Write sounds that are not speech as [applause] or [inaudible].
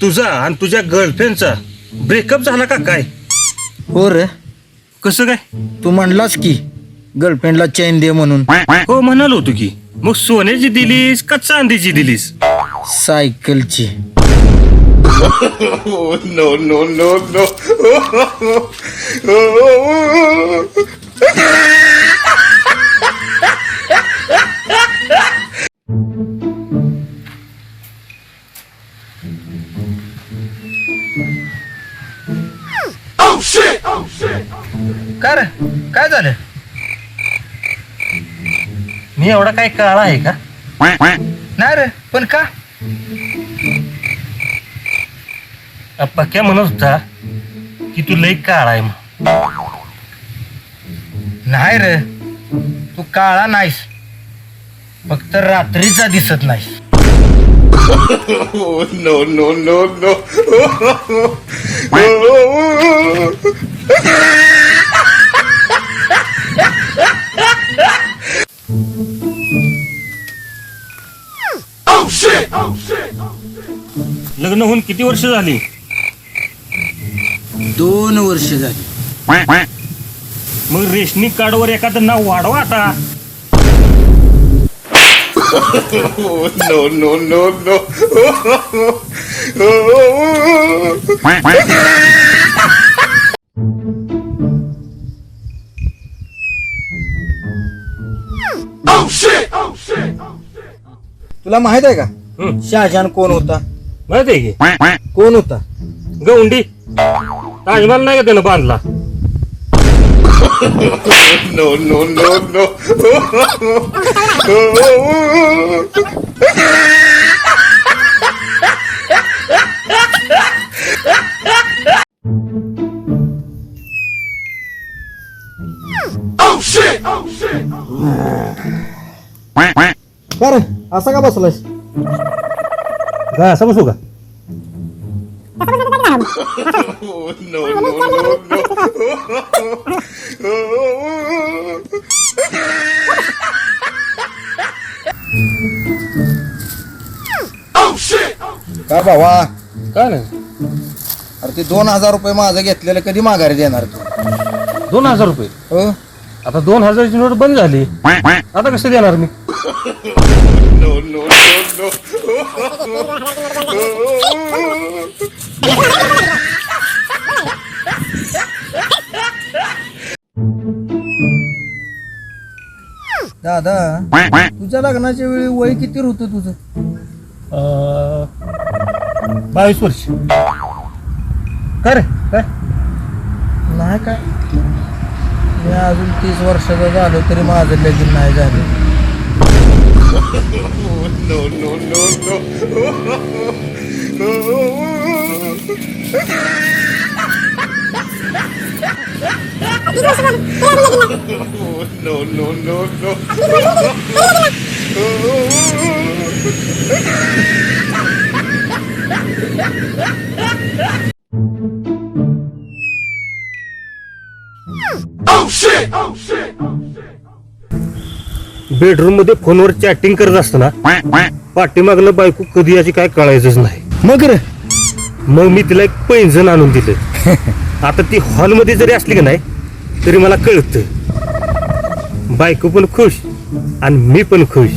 तुझा आणि तुझ्या गर्लफ्रेंडचा ब्रेकअप झाला का काय? हो रे. कसं काय? तू म्हणलास की गर्लफ्रेंडला चैन दे म्हणून. हो म्हणालो होतो की. मग सोन्याची दिलीस का चांदीची दिलीस? सायकलची [laughs] का रे? काय झालं? मी एवढा काय काळा आहे का? नाही रे पण का? पक्या म्हणत होता की तू लई काळा आहे मग. नाही रे. तू काळा नाहीस. फक्त रात्रीचा दिसत नाही [laughs] लग्न होऊन किती वर्ष झाली? दोन वर्ष झाली. मग रेशनिंग कार्डवर एखादं नाव वाढवा आता. तुला माहीत आहे का? हं, शहाजहान कोण होता? माहीत आहे की? कोण होता? गौंडी. ताजमहल नाही का त्यानं बांधला का रे असा का बसलास काय असं बसू का का भावा? काय नाही. अरे ते दोन हजार रुपये माझं घेतलेलं कधी माघारी देणार तू? दोन हजार रुपये? हो? आता दोन हजारची नोट बंद झाली. आता कसं देणार मी? [laughs] [laughs] दादा तुझ्या लग्नाच्या वेळी वय किती होतं तुझं? अं, बावीस वर्ष. काय रे? काय नाही काय मी अजून तीस वर्षाचा झालो तरी माझं लगीन नाही झालं. [laughs] बेडरूममध्ये फोनवर चॅटिंग करत असताना पाठीमागलं बायको कधी याची काय कळायचंच नाही. मग रे? मग मी तिला एक पैंजण आणून दिलं. [laughs] आता ती हॉलमध्ये जरी असली की नाही तरी मला कळतं. बायको पण खुश आणि मी पण खुश.